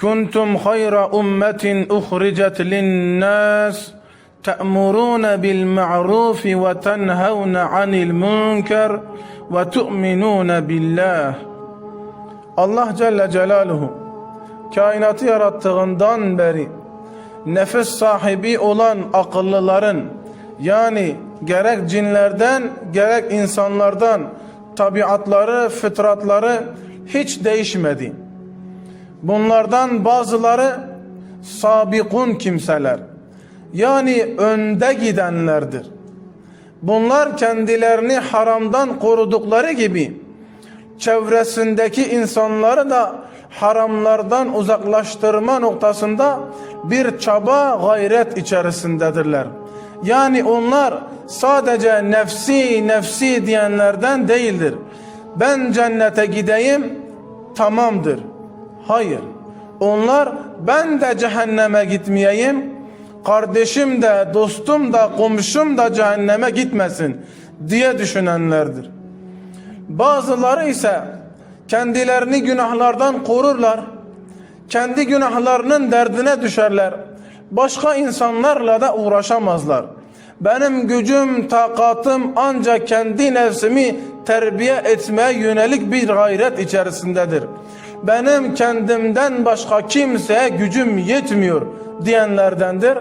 كنتم خير أمة أخرجت للناس تأمرون بالمعروف وتنهون عن المنكر وتؤمنون بالله Allah Celle Celaluhu kainatı yarattığından beri nefes sahibi olan akıllıların yani gerek cinlerden gerek insanlardan tabiatları, fıtratları hiç değişmedi. Bunlardan bazıları sabikun kimseler. Yani önde gidenlerdir. Bunlar kendilerini haramdan korudukları gibi çevresindeki insanları da haramlardan uzaklaştırma noktasında bir çaba gayret içerisindedirler. Yani onlar sadece nefsi nefsi diyenlerden değildir. Ben cennete gideyim tamamdır. Hayır. Onlar ben de cehenneme gitmeyeyim, kardeşim de, dostum da, komşum da cehenneme gitmesin diye düşünenlerdir. Bazıları ise kendilerini günahlardan korurlar. Kendi günahlarının derdine düşerler. Başka insanlarla da uğraşamazlar. Benim gücüm, takatım ancak kendi nefsimi terbiye etmeye yönelik bir gayret içerisindedir. Benim kendimden başka kimseye gücüm yetmiyor diyenlerdendir.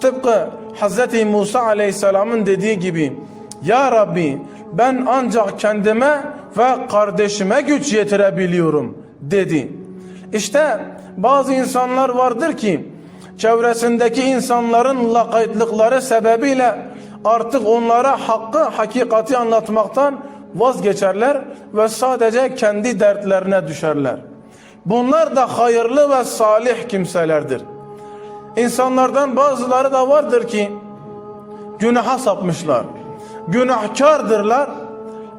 Tıpkı Hz. Musa Aleyhisselam'ın dediği gibi Ya Rabbi ben ancak kendime ve kardeşime güç yetirebiliyorum dedi. İşte bazı insanlar vardır ki çevresindeki insanların lakaytlıkları sebebiyle artık onlara hakkı hakikati anlatmaktan vazgeçerler ve sadece kendi dertlerine düşerler. Bunlar da hayırlı ve salih kimselerdir. İnsanlardan bazıları da vardır ki günaha sapmışlar. Günahkardırlar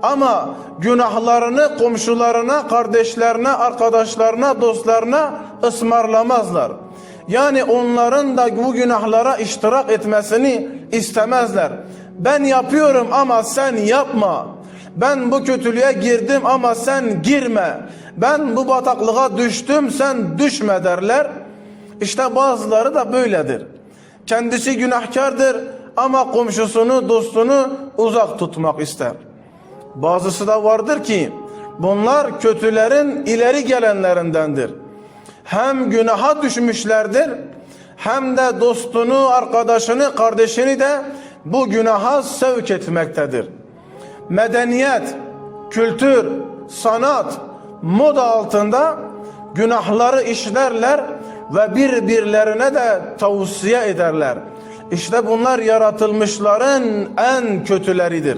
ama günahlarını komşularına, kardeşlerine, arkadaşlarına, dostlarına ısmarlamazlar. Yani onların da bu günahlara iştirak etmesini istemezler. Ben yapıyorum ama sen yapma. Ben bu kötülüğe girdim ama sen girme. Ben bu bataklığa düştüm sen düşme derler. İşte bazıları da böyledir. Kendisi günahkardır ama komşusunu, dostunu uzak tutmak ister. Bazısı da vardır ki bunlar kötülerin ileri gelenlerindendir. Hem günaha düşmüşlerdir hem de dostunu, arkadaşını, kardeşini de bu günaha sevk etmektedir. Medeniyet, kültür, sanat, moda altında günahları işlerler ve birbirlerine de tavsiye ederler. İşte bunlar yaratılmışların en kötüleridir.